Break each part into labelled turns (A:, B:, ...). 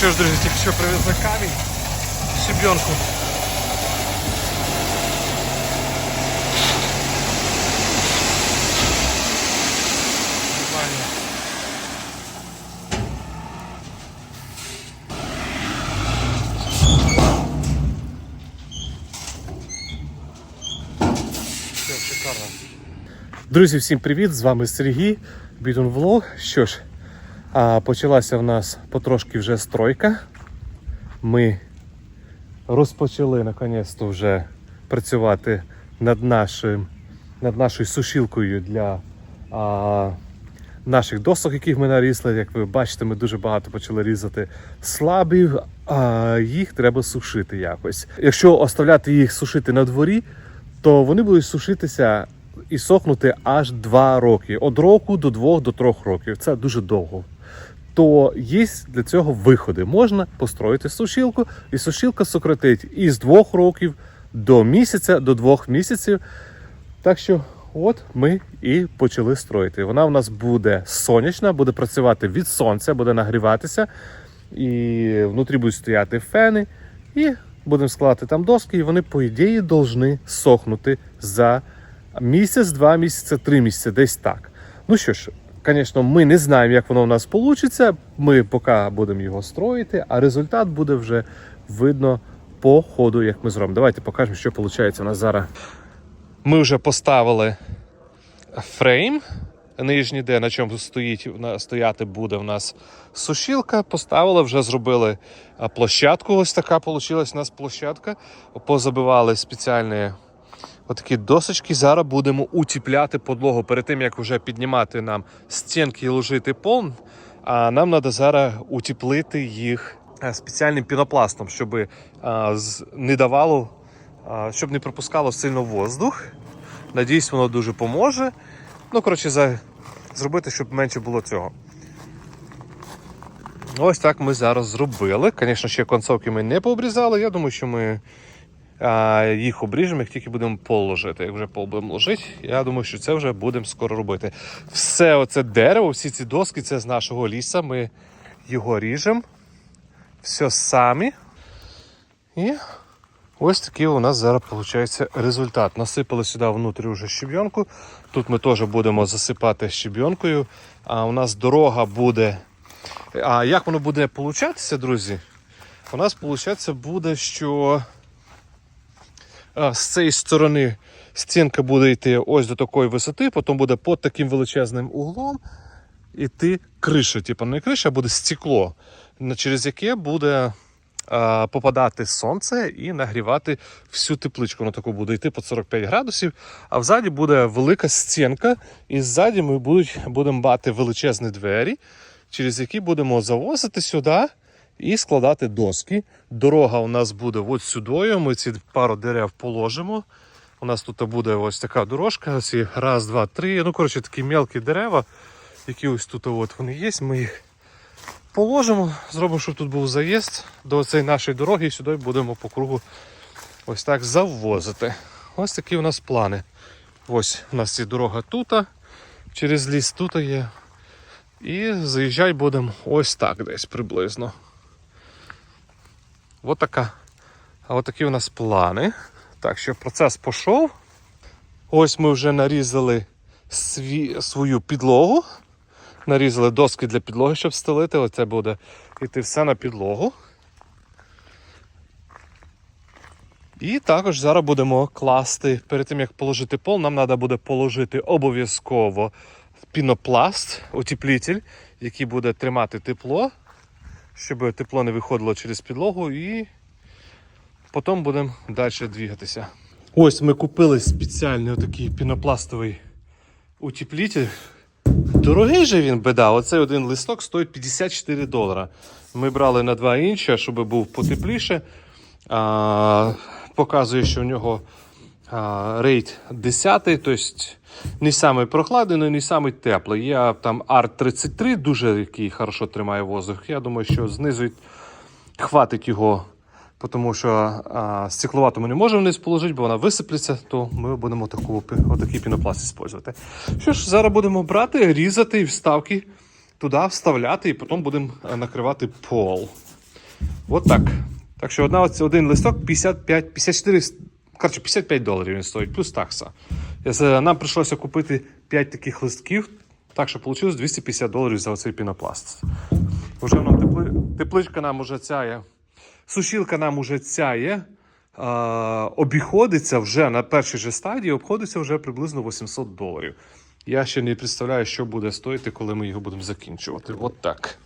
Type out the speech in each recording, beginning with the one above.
A: що ж, друзі, тільки що привезли камінь, щебенку. Друзі, всім привіт! З вами Сергій, Бітон Влог. Що ж, а, почалася в нас потрошки вже стройка. Ми розпочали наконець-то вже працювати над, нашим, над нашою сушілкою для а, наших досок, яких ми нарізали. Як ви бачите, ми дуже багато почали різати слабів, а їх треба сушити якось. Якщо оставляти їх сушити на дворі, то вони будуть сушитися і сохнути аж 2 роки. Від року до 2 до 3 років. Це дуже довго. То є для цього виходи. Можна построїти сушілку, і сушілка сократить із 2 років до місяця, до 2 місяців. Так що, от ми і почали строїти. Вона у нас буде сонячна, буде працювати від сонця, буде нагріватися, і внутрі будуть стояти фени, і будемо складати там доски, і вони, по ідеї, повинні сохнути за місяць, два місяці, три місяці, десь так. Ну що ж, звісно, ми не знаємо, як воно у нас вийде. Ми поки будемо його строїти, а результат буде вже видно по ходу, як ми зробимо. Давайте покажемо, що виходить у нас зараз. Ми вже поставили фрейм нижній, де на чому стоїть, стояти буде в нас сушілка. Поставили, вже зробили площадку. Ось така вийшла у нас площадка. Позабивали спеціальні отакі досочки. Зараз будемо утіпляти подлогу перед тим, як вже піднімати нам стінки і ложити пол. А нам треба зараз утеплити їх е, спеціальним пінопластом, щоб не давало, щоб не пропускало сильно воздух. Надіюсь, воно дуже поможе. Ну, коротше, за... зробити, щоб менше було цього. Ось так ми зараз зробили. Звісно, ще концовки ми не пообрізали. Я думаю, що ми їх обріжемо, як тільки будемо пол ложити. Як вже пол будемо ложити, я думаю, що це вже будемо скоро робити. Все оце дерево, всі ці доски, це з нашого ліса. Ми його ріжемо. Все самі. І ось такий у нас зараз виходить результат. Насипали сюди внутрі вже щебенку. Тут ми теж будемо засипати щебенкою. А у нас дорога буде. А як воно буде получатися, друзі? У нас виходить буде, що з цієї сторони стінка буде йти ось до такої висоти, потім буде під таким величезним углом іти криша. Типу не криша, а буде стекло, через яке буде попадати сонце і нагрівати всю тепличку. Воно таку буде йти по 45 градусів. А взаді буде велика стінка, і ззаді ми будемо мати величезні двері, через які будемо завозити сюди і складати доски. Дорога у нас буде ось сюди. Ми ці пару дерев положимо. У нас тут буде ось така дорожка. Ось раз, два, три. Ну, коротше, такі мелкі дерева, які ось тут от вони є. Ми їх положимо, зробимо, щоб тут був заїзд до цієї нашої дороги, і сюди будемо по кругу ось так завозити. Ось такі у нас плани. Ось у нас є дорога тут, через ліс тут є. І заїжджати будемо ось так десь приблизно. Ось така. А от такі у нас плани. Так що процес пішов. Ось ми вже нарізали сві, свою підлогу. Нарізали доски для підлоги, щоб стелити. Оце буде йти все на підлогу. І також зараз будемо класти, перед тим як положити пол, нам треба буде положити обов'язково пінопласт, утеплитель, який буде тримати тепло, щоб тепло не виходило через підлогу, і потім будемо далі двигатися. Ось ми купили спеціальний отакий пінопластовий утеплитель. Дорогий же він беда. Оцей один листок стоїть 54 долара. Ми брали на два інші, щоб був потепліше. А, показує, що у нього рейд 10, тобто не самий прохладний, не самий теплий. Є там R33, дуже який хорошо тримає воздух. Я думаю, що знизу хватить його, тому що стекловату ми не можемо вниз положити, бо вона висиплеться, то ми будемо таку, отакий пінопласт використовувати. Що ж, зараз будемо брати, різати і вставки туди вставляти, і потім будемо накривати пол. От так. Що одна, один листок 55, 54, коротше, 55 доларів він стоїть, плюс такса. Нам прийшлося купити 5 таких листків, так що вийшло 250 доларів за оцей пінопласт. Уже нам тепли, тепличка нам уже цяє, сушілка нам уже цяє. обіходиться вже на першій же стадії, обходиться вже приблизно 800 доларів. Я ще не представляю, що буде стоїти, коли ми його будемо закінчувати. От так.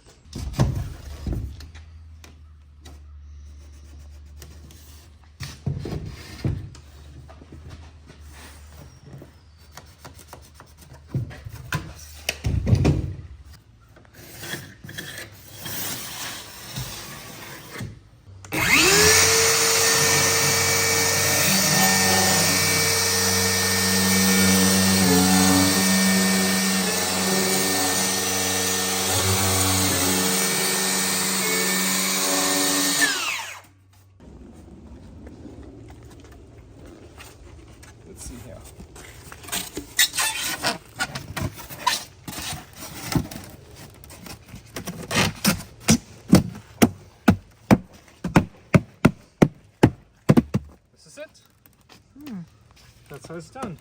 A: Done.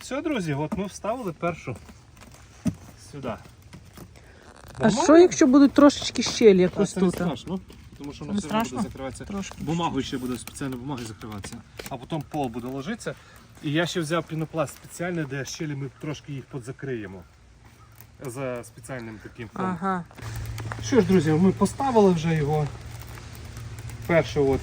A: Все, друзі, от ми вставили першу сюди.
B: А що, якщо будуть трошечки щелі, як
A: Та це не
B: тут?
A: страшно, тому що воно
B: Не
A: все одно буде закриватися.
B: Трошки.
A: Бумагою ще буде спеціальною бумагою закриватися. А потім пол буде ложитися. І я ще взяв пінопласт спеціальний, де щелі ми трошки їх подзакриємо. За спеціальним таким фоном.
B: Ага.
A: Що ж, друзі, ми поставили вже його. Перше от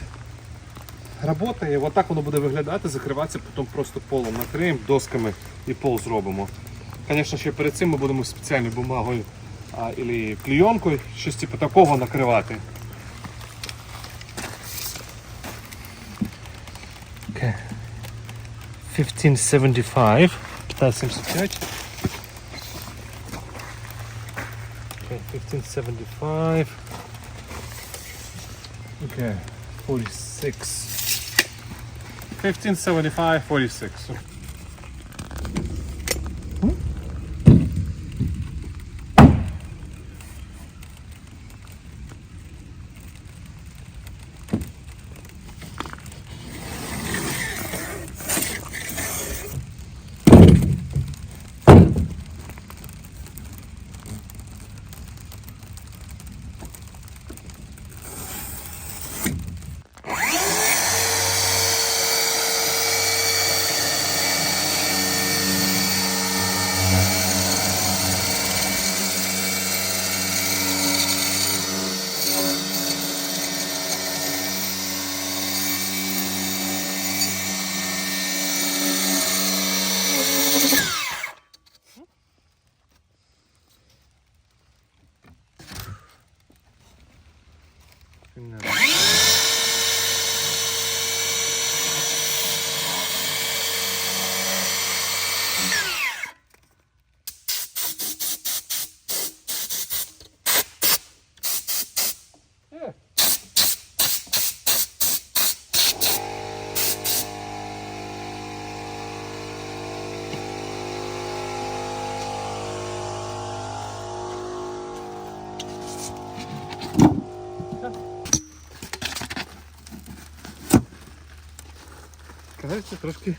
A: работає. Отак воно буде виглядати, закриватися, потім просто полом накриємо досками і пол зробимо. Звісно, ще перед цим ми будемо спеціальною бумагою або клейонкою, щось типу такого накривати. Okay. 1575. 1575. Okay, 1575. Okay, 46. 1575, 46. Кажеться, трошки.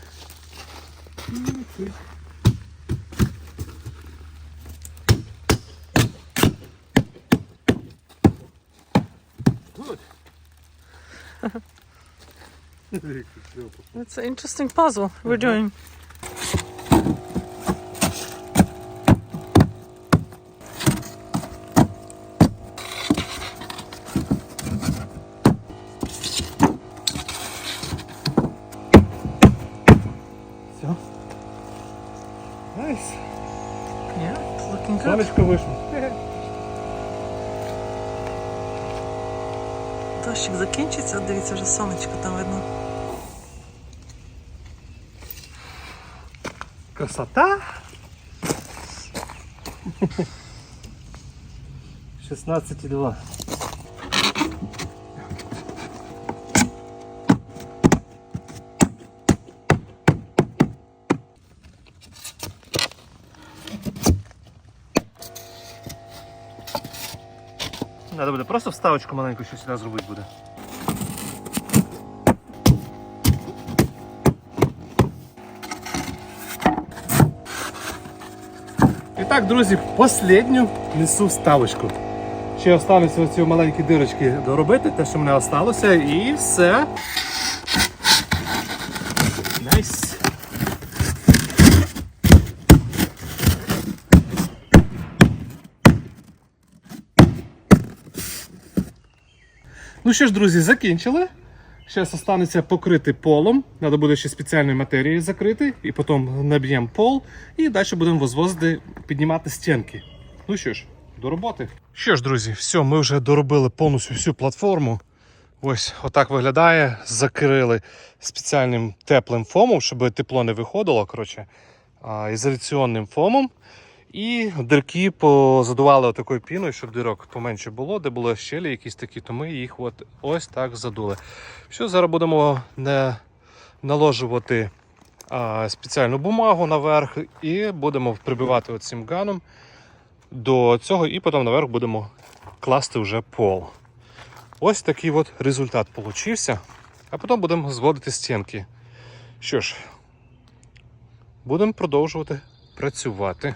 A: Good.
B: It's an interesting puzzle we're doing.
A: Найс.
B: Yeah, it's looking good.
A: Сонечко вийшло.
B: Дощик закінчиться, дивіться, вже сонечко там видно.
A: Красота. 16,2. Надо буде? Просто вставочку маленьку, що сюди зробити буде. І так, друзі, останню несу вставочку. Ще остануться оці маленькі дирочки доробити, те, що мене осталося, і все. Ну що ж, друзі, закінчили. Зараз останеться покрити полом. Треба буде ще спеціальною матерією закрити, і потім наб'ємо пол, і далі будемо возвозити, піднімати стінки. Ну що ж, до роботи. Що ж, друзі, все, ми вже доробили повністю всю платформу. Ось отак виглядає. Закрили спеціальним теплим фомом, щоб тепло не виходило. Коротше, ізоляційним фомом. І дирки позадували такою піною, щоб дирок поменше було, де були щелі якісь такі, то ми їх от ось так задули. Все, зараз будемо не наложувати а, спеціальну бумагу наверх і будемо прибивати оцим ганом до цього, і потім наверх будемо класти вже пол. Ось такий от результат получився. А потім будемо зводити стінки. Що ж, будемо продовжувати працювати.